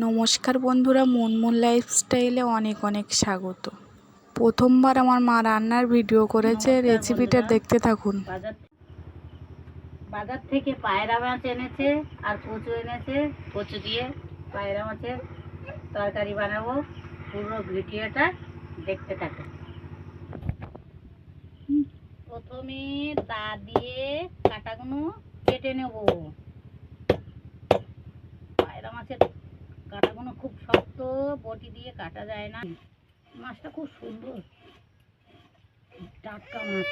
নমস্কার বন্ধুরা মনমন লাইফস্টাইলে অনেক অনেক স্বাগত। প্রথমবার আমার মা রান্নার ভিডিও করেছে রেসিপিটা দেখতে থাকুন। বাজার থেকে পায়রা মাছ এনেছে আর কচু এনেছে। কচু দিয়ে পায়রা মাছের তরকারি বানাবো। পুরো ভিডিওটা দেখতে থাকো প্রথমে দা দিয়ে কাটাগুলো কেটে নেব। পায়রা মাছের কাটাগুলো খুব শক্ত বটি দিয়ে কাটা যায় না। মাছটা খুব সুন্দর। টাটকা মাছ।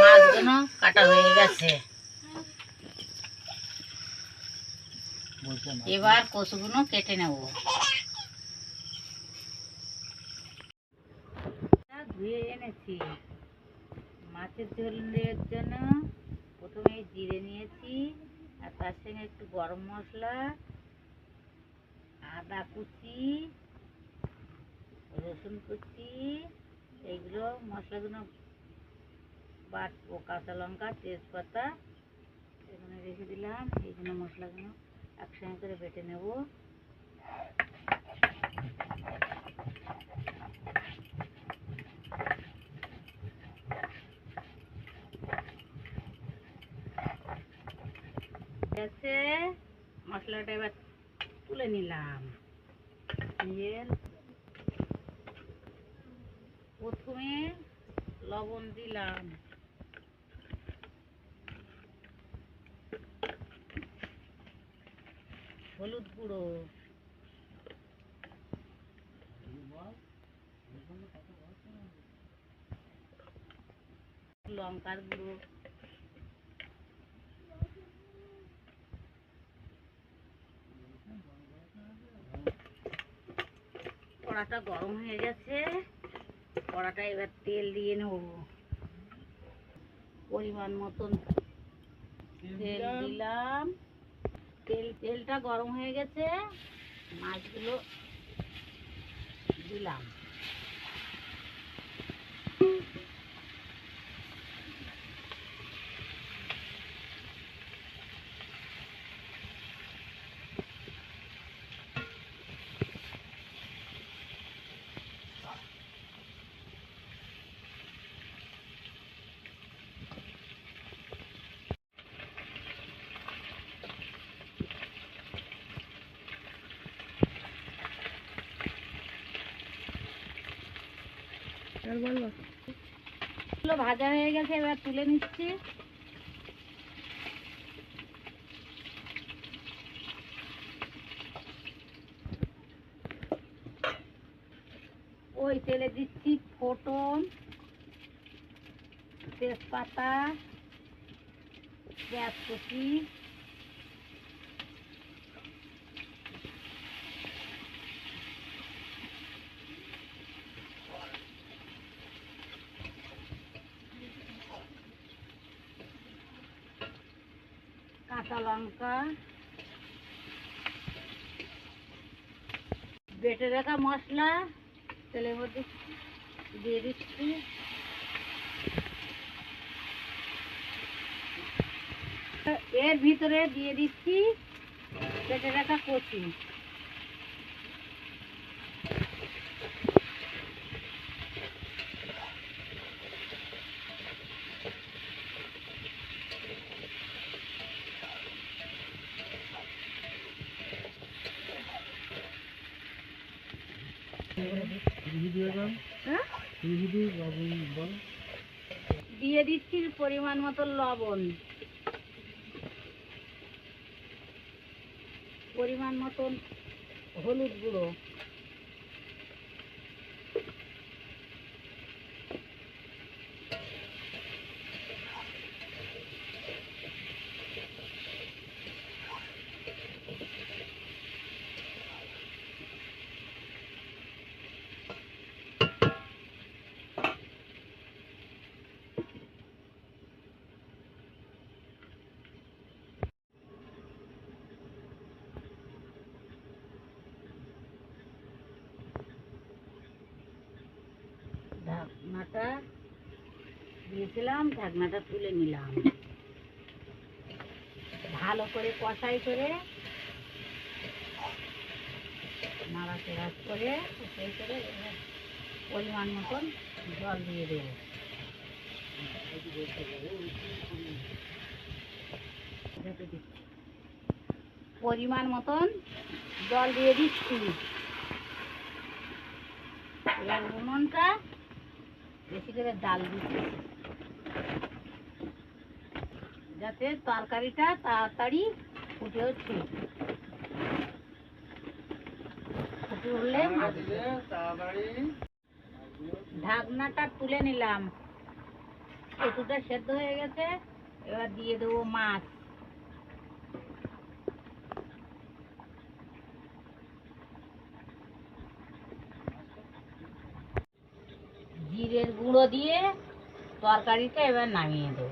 মাছগুলো কাটা হয়ে গেছে। এবার কচুগুলো কেটে নেব। ধুয়ে এনেছি। মাছের ঝোলের জন্য প্রথমে জিরে নিয়েছি, আর তার সঙ্গে একটু গরম মশলা, আদা কুচি, রসুন কুচি এইগুলো মশলাগুলো বাট ও কাঁচা লঙ্কা, তেজপাতা, এখানে রেখে দিলাম। এইগুলো মশলাগুলো একসঙ্গে করে বেটে নেব। মশলাটা এবার তুলে নিলাম। নিয়ে প্রথমে লবণ দিলাম। হলুদ গুঁড়ো। লঙ্কার গুঁড়ো। কড়াটা গরম হয়ে গেছে। কড়াটা এবার তেল দিয়ে নেব। পরিমাণ মতন তেল দিলাম। তেল তেলটা গরম হয়ে গেছে। মাছগুলো দিলাম। এগুলো ভাজা হয়ে গেছে এবার তুলে নিচ্ছি। ওই তেলে দিচ্ছি ফোটন তেজপাতা পেঁয়াজ কুচি কাঁচা লঙ্কা, বেটে রাখা মশলা, তেলের মধ্যে দিয়ে দিচ্ছি। এর ভিতরে দিয়ে দিচ্ছি বেটে রাখা কচি। দিয়ে দিচ্ছি পরিমাণ মতো লবণ। পরিমাণ মতন হলুদ গুঁড়ো। ঢাকনাটা দিয়েছিলাম, ঢাকনাটা তুলে নিলাম ভালো করে কষাই করে, নাড়াচাড়া করে, কষাই করে পরিমাণ মতন জল দিয়ে দেবো। পরিমাণ মতন জল দিয়ে দিচ্ছি এবার উনুনটা বেশি করে ডাল দিচ্ছি। যাতে তরকারিটা তাড়াতাড়ি ফুটে উঠছে ফুটে উঠলে ঢাকনাটা তুলে নিলাম। কচুটা সেদ্ধ হয়ে গেছে, এবার দিয়ে দেবো মাছ। জিরের গুঁড়ো দিয়ে তরকারিটা এবার নামিয়ে দেবো।